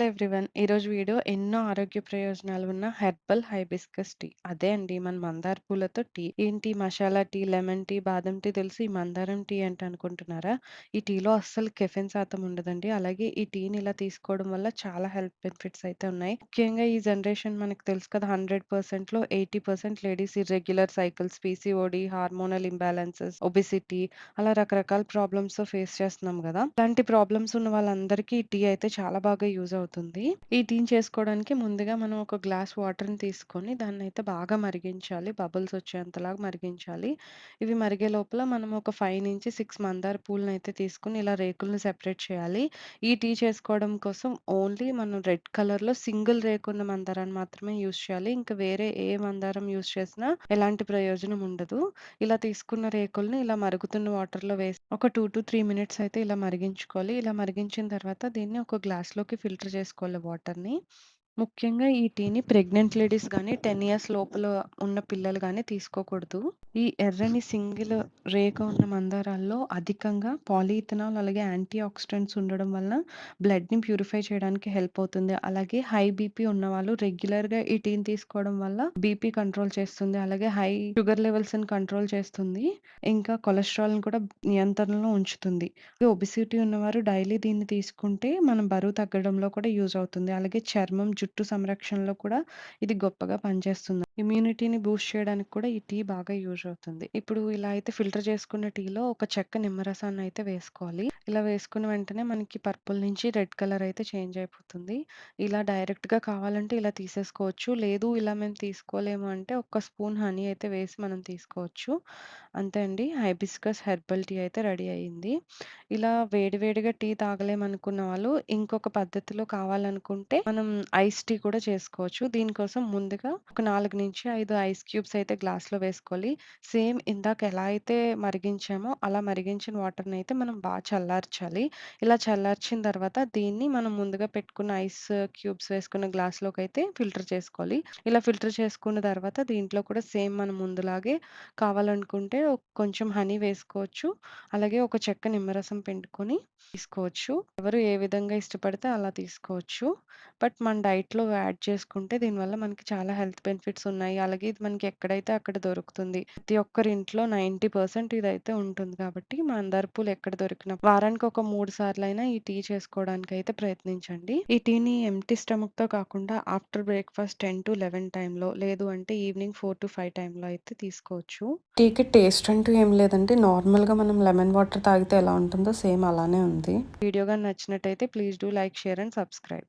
Hello everyone. ఈరోజు video ఎన్నో ఆరోగ్య ప్రయోజనాలు ఉన్న హెర్బల్ హైబిస్కస్ టీ. అదే అండి మన మందార పూలతో టీ. ఏంటి మసాలా టీ, లెమన్ టీ, బాదం టీ తెలుసు. ఈ మందారం టీ అంటే అనుకుంటున్నారా? ఈ టీలో అస్సలు కెఫెన్ శాతం ఉండదండి. అలాగే ఈ టీని ఇలా తీసుకోవడం వల్ల చాలా హెల్త్ బెనిఫిట్స్ అయితే ఉన్నాయి. ముఖ్యంగా ఈ జనరేషన్ మనకు తెలుసు కదా 100%లో 80% ladies irregular cycles, PCOD hormonal imbalances obesity అలా రకరకాల ప్రాబ్లమ్స్ ఫేస్ చేస్తున్నాం కదా ఇలాంటి ప్రాబ్లమ్స్ ఉన్న వాళ్ళందరికీ ఈ టీ అయితే చాలా బాగా యూజ్ అవుతుంది. ఈ టీన్ చేసుకోవడానికి ముందుగా మనం ఒక గ్లాస్ వాటర్‌ని తీసుకొని దాన్ని అయితే బాగా మరిగించాలి. బబుల్స్ వచ్చేంతలాగా మరిగించాలి. ఇవి మరిగే లోపల మనం ఒక 5-6 మందార పూలనయితే తీసుకొని ఇలా రేకులను సెపరేట్ చేయాలి. ఈ టీ చేసుకోవడం కోసం ఓన్లీ మనం రెడ్ కలర్‌లో సింగిల్ రేకున్న మందారాన్ని మాత్రమే యూజ్ చేయాలి. ఇంకా వేరే ఏ మందారం యూజ్ చేసినా ఎలాంటి ప్రయోజనం ఉండదు. ఇలా తీసుకున్న రేకుల్ని ఇలా మరుగుతున్న వాటర్‌లో వేసి ఒక 2-3 మినిట్స్ అయితే ఇలా మరిగించుకోవాలి. ఇలా మరిగించిన తర్వాత దీన్ని ఒక గ్లాస్‌లోకి ఫిల్టర్ చేసుకోవాలి వాటర్‌ని. ముఖ్యంగా ఈ టీని ప్రెగ్నెంట్ లేడీస్ గానీ, 10 ఇయర్స్ లోపల ఉన్న పిల్లలు గానీ తీసుకోకూడదు. ఈ ఎర్రని సింగిల్ రేక ఉన్న మందారాల్లో అధికంగా పాలీఇథనాల్ అలాగే యాంటీ ఆక్సిడెంట్స్ ఉండడం వలన బ్లడ్‌ని ప్యూరిఫై చేయడానికి హెల్ప్ అవుతుంది. అలాగే హై బీపీ ఉన్నవాళ్ళు రెగ్యులర్‌గా ఈ టీని తీసుకోవడం వల్ల బీపీ కంట్రోల్ చేస్తుంది. అలాగే హై షుగర్ లెవెల్స్‌ని కంట్రోల్ చేస్తుంది. ఇంకా కొలెస్ట్రాల్‌ని కూడా నియంత్రణలో ఉంచుతుంది. ఒబెసిటీ ఉన్నవారు డైలీ దీన్ని తీసుకుంటే మనం బరువు తగ్గడంలో కూడా యూజ్ అవుతుంది. అలాగే చర్మం, జుట్టు సంరక్షణలో కూడా ఇది గొప్పగా పనిచేస్తుంది. ఇమ్యూనిటీని బూస్ట్ చేయడానికి కూడా ఈ టీ బాగా యూజ్ అవుతుంది. ఇప్పుడు ఇలా అయితే ఫిల్టర్ చేసుకున్న టీలో ఒక చెక్క నిమ్మరసాన్ని అయితే వేసుకోవాలి. ఇలా వేసుకున్న వెంటనే మనకి పర్పుల్ నుంచి రెడ్ కలర్ అయితే చేంజ్ అయిపోతుంది. ఇలా డైరెక్ట్‌గా కావాలంటే ఇలా తీసేసుకోవచ్చు. లేదు ఇలా మేము తీసుకోలేము అంటే ఒక స్పూన్ హనీ అయితే వేసి మనం తీసుకోవచ్చు. అంతే అండి. హైబిస్కస్ హెర్బల్ టీ అయితే రెడీ అయింది. ఇలా వేడివేడిగా టీ తాగలేమనుకున్న వాళ్ళు ఇంకొక పద్ధతిలో కావాలనుకుంటే మనం ఐస్ టీ కూడా చేసుకోవచ్చు. దీనికోసం ముందుగా ఒక 4-5 ఐస్ క్యూబ్స్ అయితే గ్లాస్‌లో వేసుకోవాలి. సేమ్ ఇందాక ఎలా అయితే మరిగించామో అలా మరిగించిన వాటర్‌ని అయితే మనం బాగా చల్లార్చాలి. ఇలా చల్లార్చిన తర్వాత దీన్ని మనం ముందుగా పెట్టుకున్న ఐస్ క్యూబ్స్ వేసుకున్న గ్లాస్లోకి అయితే ఫిల్టర్ చేసుకోవాలి. ఇలా ఫిల్టర్ చేసుకున్న తర్వాత దీంట్లో కూడా సేమ్ మనం ముందులాగే కావాలనుకుంటే కొంచెం హనీ వేసుకోవచ్చు. అలాగే ఒక చెక్క నిమ్మరసం పిండుకొని తీసుకోవచ్చు. ఎవరు ఏ విధంగా ఇష్టపడితే అలా తీసుకోవచ్చు. బట్ మన డైట్‌లో యాడ్ చేసుకుంటే దీనివల్ల మనకి చాలా హెల్త్ బెనిఫిట్స్ ఉన్నాయి. అలాగే ఇది మనకి ఎక్కడైతే అక్కడ దొరుకుతుంది. ప్రతి ఒక్కరి ఇంట్లో 90% ఇదైతే ఉంటుంది కాబట్టి మందార పూలు ఎక్కడ దొరికిన వారానికి ఒక 3 సార్లైనా ఈ టీ చేసుకోవడానికైతే ప్రయత్నించండి. ఈ టీని ఎంప్టీ స్టమక్‌తో కాకుండా ఆఫ్టర్ బ్రేక్‌ఫాస్ట్ 10-11 టైంలో లేదు అంటే ఈవినింగ్ 4-5 టైంలో అయితే తీసుకోవచ్చు. టీకి టేస్ట్ అంటూ ఏం లేదండి. నార్మల్‌గా మనం లెమన్ వాటర్ తాగితే ఎలా ఉంటుందో సేమ్ అలానే ఉంది. వీడియో గాని నచ్చినట్టయితే please do like, share and subscribe.